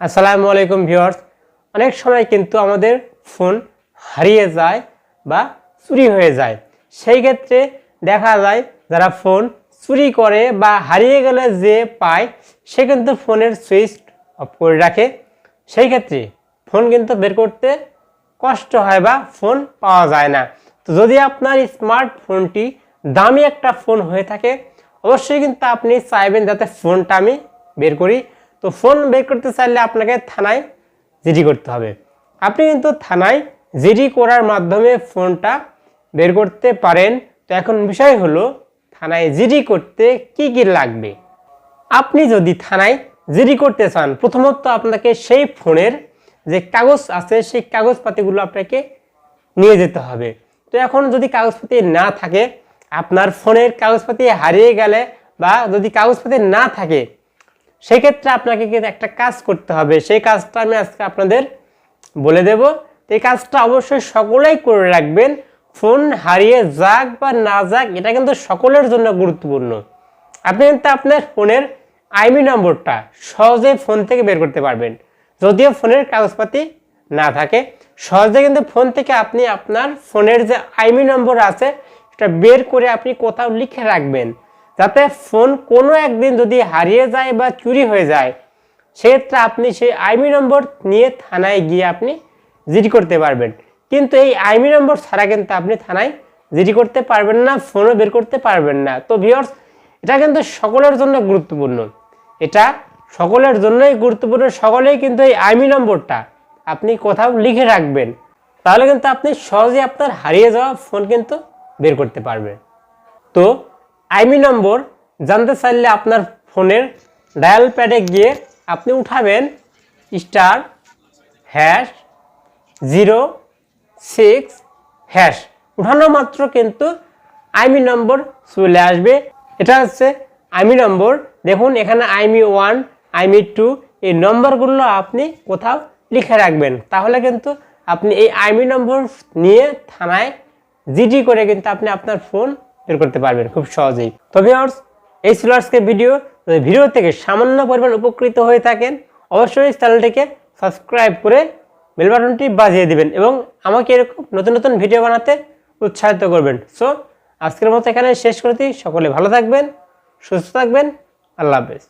আসসালামু আলাইকুম ভিউয়ার্স। অনেক সময় কিন্তু আমাদের ফোন হারিয়ে যায় বা চুরি হয়ে যায়। সেই ক্ষেত্রে দেখা যায় যারা ফোন চুরি করে বা হারিয়ে গেলে যে পায়, সে কিন্তু ফোনের সুইচ অফ করে রাখে। সেই ক্ষেত্রে ফোন কিন্তু বের করতে কষ্ট হয় বা ফোন পাওয়া যায় না। তো যদি আপনার স্মার্টফোনটি দামি একটা ফোন হয়ে থাকে, অবশ্যই কিন্তু আপনি চাইবেন যাতে ফোনটা আমি বের করি। তো ফোন বের করতে চাইলে আপনাকে থানায় জিডি করতে হবে। আপনি কিন্তু থানায় জিডি করার মাধ্যমে ফোনটা বের করতে পারেন। তো এখন বিষয় হলো, থানায় জিডি করতে কি কি লাগবে? আপনি যদি থানায় জিডি করতে চান, প্রথমত আপনাকে সেই ফোনের যে কাগজ আছে, সেই কাগজপাতিগুলো আপনাকে নিয়ে যেতে হবে। তো এখন যদি কাগজপাতি না থাকে, আপনার ফোনের কাগজপাতি হারিয়ে গেলে বা যদি কাগজপাতি না থাকে সেক্ষেত্রে আপনাকে কিন্তু একটা কাজ করতে হবে। সেই কাজটা আমি আজকে আপনাদের বলে দেব। এই কাজটা অবশ্যই সকলেই করে রাখবেন। ফোন হারিয়ে যাক বা না যাক, এটা কিন্তু সকলের জন্য গুরুত্বপূর্ণ। আপনি কিন্তু আপনার ফোনের আইমি নম্বরটা সহজে ফোন থেকে বের করতে পারবেন। যদিও ফোনের কাগজপাতি না থাকে, সহজে কিন্তু ফোন থেকে আপনি আপনার ফোনের যে আইমি নম্বর আছে, সেটা বের করে আপনি কোথাও লিখে রাখবেন। যাতে ফোন কোনো একদিন যদি হারিয়ে যায় বা চুরি হয়ে যায়, সেক্ষেত্রে আপনি সেই আইমি নম্বর নিয়ে থানায় গিয়ে আপনি জিডি করতে পারবেন। কিন্তু এই আইমি নম্বর ছাড়া কিন্তু আপনি থানায় জিডি করতে পারবেন না ফোনও বের করতে পারবেন না। তো ভিওর্স এটা কিন্তু সকলের জন্য গুরুত্বপূর্ণ। এটা সকলের জন্যই গুরুত্বপূর্ণ, সকলেই কিন্তু এই আইমি নম্বরটা আপনি কোথাও লিখে রাখবেন। তাহলে কিন্তু আপনি সহজে আপনার হারিয়ে যাওয়া ফোন কিন্তু বের করতে পারবেন। তো আইমি নম্বর জানতে চাইলে আপনার ফোনের ডায়াল প্যাডে গিয়ে আপনি উঠাবেন star hash zero six hash. উঠানো মাত্র কিন্তু আইমি নম্বর চলে আসবে। এটা হচ্ছে আইমি নম্বর। দেখুন, এখানে আইমি ওয়ান আইমি টু এই নম্বরগুলো আপনি কোথাও লিখে রাখবেন। তাহলে কিন্তু আপনি এই আইমি নম্বর নিয়ে থানায় জিডি করে কিন্তু আপনি আপনার ফোন বের করতে পারবেন খুব সহজেই। তবে অর্স এই ছিল আজকের ভিডিও যদি ভিডিও থেকে সামান্য পরিমাণ উপকৃত হয়ে থাকেন, অবশ্যই চ্যানেলটিকে সাবস্ক্রাইব করে বেল বাটনটি বাজিয়ে দিবেন এবং আমাকে এরকম নতুন নতুন ভিডিও বানাতে উৎসাহিত করবেন। সো আজকের মতো এখানে শেষ করতেই সকলে ভালো থাকবেন, সুস্থ থাকবেন। আল্লাহ হাফেজ।